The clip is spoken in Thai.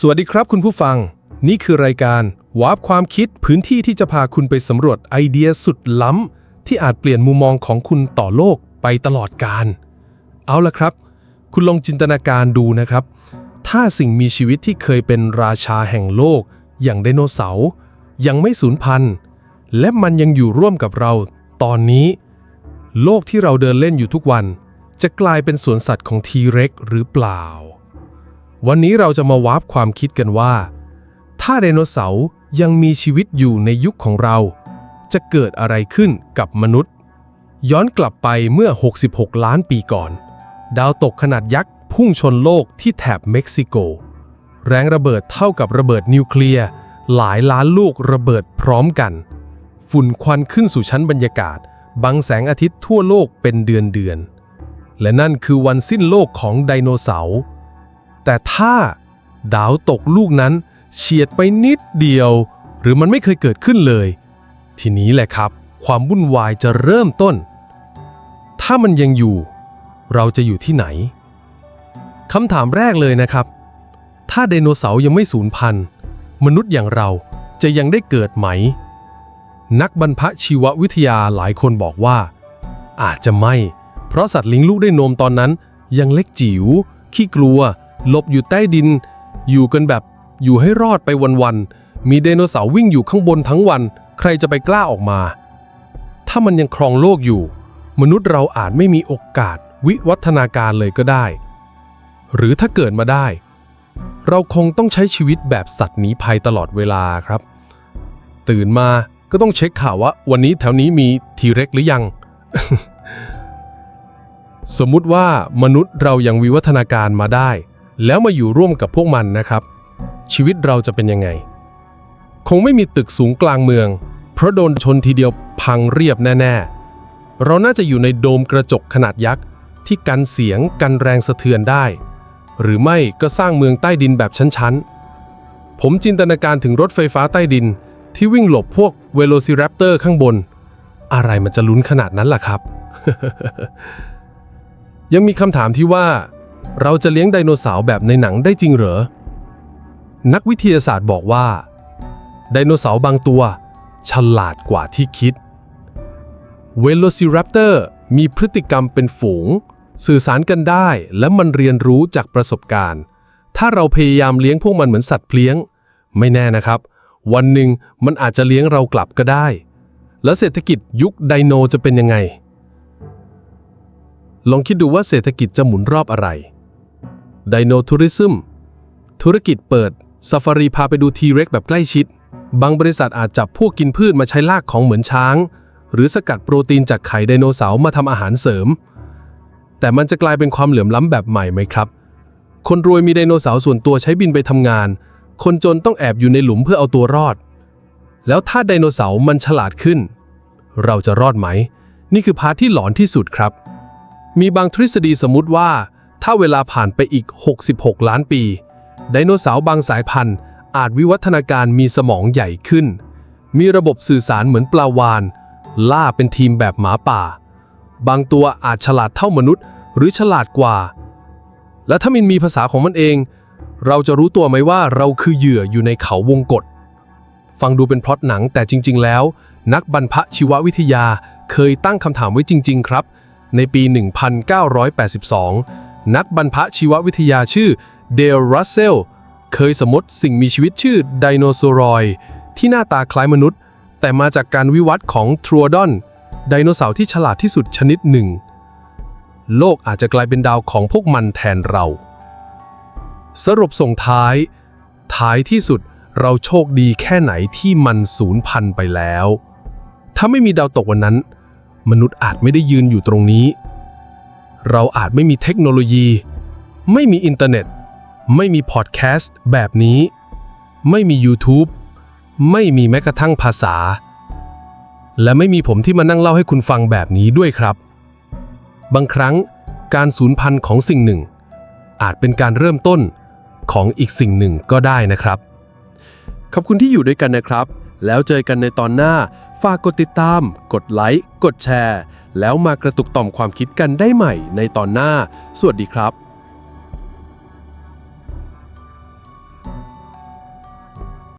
สวัสดีครับคุณผู้ฟัง นี่คือรายการวาร์ปความคิดพื้นที่ที่จะพาคุณไปสำรวจไอเดียสุดล้ำ ที่อาจเปลี่ยนมุมมองของคุณต่อโลกไปตลอดกาลเอาละครับ คุณลองจินตนาการดูนะครับ ถ้าสิ่งมีชีวิตที่เคยเป็นราชาแห่งโลก อย่างไดโนเสาร์ยังไม่สูญพันธุ์ และมันยังอยู่ร่วมกับเรา ตอนนี้ โลกที่เราเดินเล่นอยู่ทุกวัน จะกลายเป็นสวนสัตว์ของทีเร็กหรือเปล่า วันนี้เราจะมาวาร์ปความคิดกันว่า ถ้าไดโนเสาร์ยังมีชีวิตอยู่ในยุคของเรา จะเกิดอะไรขึ้นกับมนุษย์ ย้อนกลับไปเมื่อ 66 ล้านปีก่อน ดาวตกขนาดยักษ์พุ่งชนโลกที่แถบเม็กซิโก แรงระเบิดเท่ากับระเบิดนิวเคลียร์หลายล้านลูกระเบิดพร้อมกัน ฝุ่นควันขึ้นสู่ชั้นบรรยากาศ บังแสงอาทิตย์ทั่วโลกเป็นเดือนเดือน และนั่นคือวันสิ้นโลกของไดโนเสาร์ แต่ถ้าดาวตกลูกนั้นเฉียดไปนิดเดียว หรือมันไม่เคยเกิดขึ้นเลย ทีนี้แหละครับ ความวุ่นวายจะเริ่มต้น ถ้ามันยังอยู่ เราจะอยู่ที่ไหนคำถามแรกเลยนะครับ ถ้าไดโนเสาร์ยังไม่สูญพันธุ์ มนุษย์อย่างเราจะยังได้เกิดไหม นักบรรพชีววิทยาหลายคนบอกว่า อาจจะไม่ เพราะสัตว์เลี้ยงลูกได้นมตอนนั้น ยังเล็กจิ๋วขี้กลัว หลบอยู่ใต้ดิน อยู่กันแบบอยู่ให้รอดไปวันๆ มีไดโนเสาร์วิ่งอยู่ข้างบนทั้งวัน ใครจะไปกล้าออกมา ถ้ามันยังครองโลกอยู่ มนุษย์เราอาจไม่มีโอกาสวิวัฒนาการเลยก็ได้ หรือถ้าเกิดมาได้ เราคงต้องใช้ชีวิตแบบสัตว์หนีภัยตลอดเวลาครับ ตื่นมาก็ต้องเช็คข่าวว่า วันนี้แถวนี้มีทีเร็กหรือยัง สมมุติว่ามนุษย์เรายังวิวัฒนาการมาได้ แล้วมาอยู่ร่วมกับพวกมันนะครับ ชีวิตเราจะเป็นยังไง คงไม่มีตึกสูงกลางเมือง เพราะโดนชนทีเดียวพังเรียบแน่ ๆ เราน่าจะอยู่ในโดมกระจกขนาดยักษ์ ที่กันเสียงกันแรงสะเทือนได้ หรือไม่ก็สร้างเมืองใต้ดินแบบชั้น ๆ ผมจินตนาการถึงรถไฟฟ้าใต้ดิน ที่วิ่งหลบพวกเวโลซิแรปเตอร์ข้างบน อะไรมันจะลุ้นขนาดนั้นล่ะครับ ยังมีคำถามที่ว่า เราจะเลี้ยงไดโนเสาร์แบบในหนังได้จริงเหรอ นักวิทยาศาสตร์บอกว่า ไดโนเสาร์บางตัว ฉลาดกว่าที่คิด เวโลซิแรปเตอร์มีพฤติกรรมเป็นฝูง สื่อสารกันได้และมันเรียนรู้จากประสบการณ์ ถ้าเราพยายามเลี้ยงพวกมันเหมือนสัตว์เลี้ยง ไม่แน่นะครับ วันหนึ่งมันอาจจะเลี้ยงเรากลับก็ได้ แล้วเศรษฐกิจยุคไดโนจะเป็นยังไง ลองคิดดูว่าเศรษฐกิจจะหมุนรอบอะไรไดโนทัวริซึมธุรกิจเปิดซาฟารีพาไปดูทีเร็กแบบใกล้ชิด บางบริษัทอาจจับพวกกินพืชมาใช้ลากของเหมือนช้าง หรือสกัดโปรตีนจากไข่ไดโนเสาร์มาทำอาหารเสริม แต่มันจะกลายเป็นความเหลื่อมล้ำแบบใหม่ไหมครับ คนรวยมีไดโนเสาร์ส่วนตัวใช้บินไปทำงาน คนจนต้องแอบอยู่ในหลุมเพื่อเอาตัวรอด แล้วถ้าไดโนเสาร์มันฉลาดขึ้น เราจะรอดไหม นี่คือพาร์ทที่หลอนที่สุดครับ มีบางทฤษฎีสมมติว่า ถ้าเวลาผ่านไปอีก 66 ล้านปี ไดโนเสาร์บางสายพันธุ์ อาจวิวัฒนาการมีสมองใหญ่ขึ้น มีระบบสื่อสารเหมือนปลาวาน ล่าเป็นทีมแบบหมาป่า บางตัวอาจฉลาดเท่ามนุษย์ หรือฉลาดกว่า และถ้ามันมีภาษาของมันเอง เราจะรู้ตัวไหมว่าเราคือเหยื่ออยู่ในเขาวงกฏฟังดูเป็นพล็อตหนังแต่จริง ๆ แล้ว นักบรรพชีววิทยาเคยตั้งคำถามไว้จริง ๆ ครับ ในปี 1982 นักบรรพชีววิทยาชื่อเดลรัสเซลเคยสมมติสิ่งมีชีวิตชื่อไดโนเสารอยที่หน้าตาคล้ายมนุษย์ แต่มาจากการวิวัฒน์ของทรูดอน ไดโนเสาร์ที่ฉลาดที่สุดชนิดหนึ่ง โลกอาจจะกลายเป็นดาวของพวกมันแทนเรา สรุปส่งท้าย ท้ายที่สุดเราโชคดีแค่ไหนที่มันสูญพันธุ์ไปแล้ว ถ้าไม่มีดาวตกวันนั้น มนุษย์อาจไม่ได้ยืนอยู่ตรงนี้ เราอาจไม่มีเทคโนโลยี ไม่มีอินเทอร์เน็ต ไม่มีพอดแคสต์แบบนี้ ไม่มี YouTube ไม่มีแม้กระทั่งภาษา และไม่มีผมที่มานั่งเล่าให้คุณฟังแบบนี้ด้วยครับ บางครั้งการสูญพันธุ์ของสิ่งหนึ่ง อาจเป็นการเริ่มต้นของอีกสิ่งหนึ่งก็ได้นะครับ ขอบคุณที่อยู่ด้วยกันนะครับ แล้วเจอกันในตอนหน้า ฝากกดติดตาม กดไลค์ กดแชร์ แล้วมากระตุกต่อมความคิดกันได้ใหม่ในตอนหน้า สวัสดีครับ